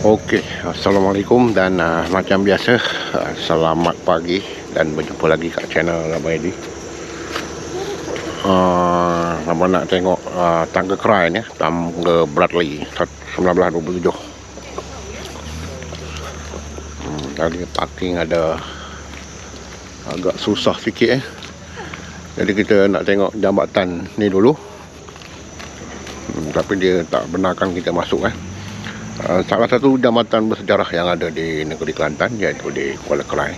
Okey, Assalamualaikum dan uh, macam biasa uh, selamat pagi dan berjumpa lagi kat channel Ramai Edi. Uh, Nama nak tengok uh, tangga kerai ni, tangga Bradley 1927. Hmm, tadi parking ada agak susah sikit eh. Jadi kita nak tengok jambatan ni dulu. Hmm, tapi dia tak benarkan kita masuk eh. Uh, salah satu jambatan bersejarah yang ada di negeri Kelantan iaitu di Kuala Kerai.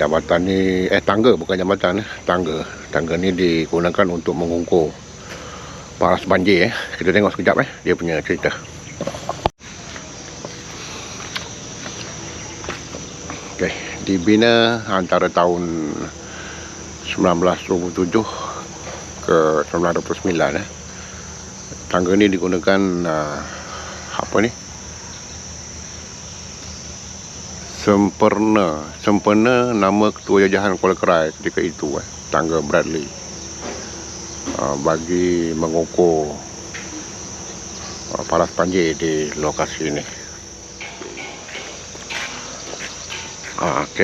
Jambatan ni eh tangga bukan jambatan eh, tangga. Tangga ni digunakan untuk mengukur paras banjir eh. Kita tengok sekejap eh dia punya cerita. Okey, dibina antara tahun 1927 ke 1929 eh. Tangga ni digunakan uh, apa ni sempurna. Sempurna nama ketua jajahan Kuala Kerai ketika itu eh, tangga Bradley. Uh, bagi mengukur uh, paras banjir di lokasi ini. Uh, ok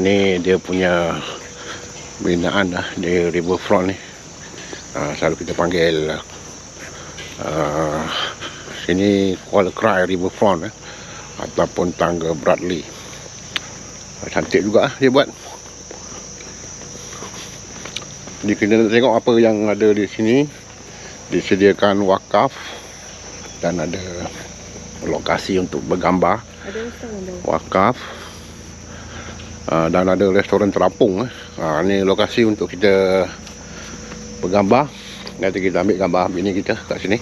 ni dia punya binaan lah di riverfront ni. Selalu kita panggil uh, sini Kuala Kerai riverfront eh, ataupun tangga Bradley cantik juga dia buat. Jadi kita nak tengok apa yang ada di sini. Disediakan wakaf dan ada lokasi untuk bergambar. Wakaf. Uh, dan ada restoran terapung eh. uh, ni lokasi untuk kita bergambar. Nanti kita ambil gambar bini kita kat sini.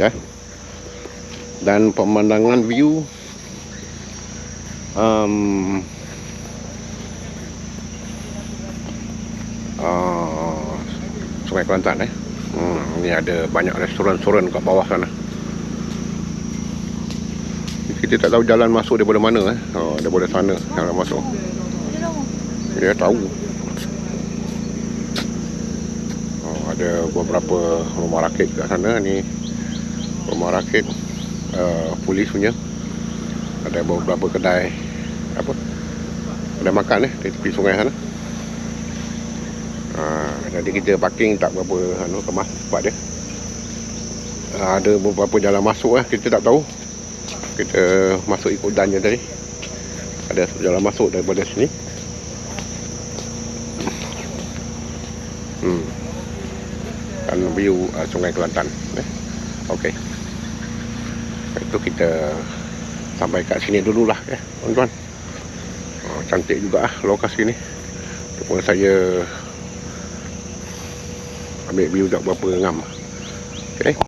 Ya. Dan pemandangan view um, uh, Sungai Kelantan eh. Hmm, ni ada banyak restoran-restoran kat bawah sana. Kita tak tahu jalan masuk daripada mana eh. Oh, daripada sana jalan masuk. Dia tahu. Oh, ada beberapa rumah rakit kat sana ni. Rumah rakit uh, polis punya. Ada beberapa kedai apa? Ada makan eh di tepi sungai sana. Ha, jadi kita parking tak berapa anu kemas tempat dia. Ha, ada beberapa jalan masuk eh kita tak tahu. Kita masuk ikut dannya tadi. Ada jalan masuk daripada sini. Hmm. Kan view uh, sungai Kelantan eh. Okey. Itu kita sampai kat sini dululah ya tuan-tuan Oh, cantik juga ah lokasi ni Walaupun saya ambil view tak berapa ngam. Okey.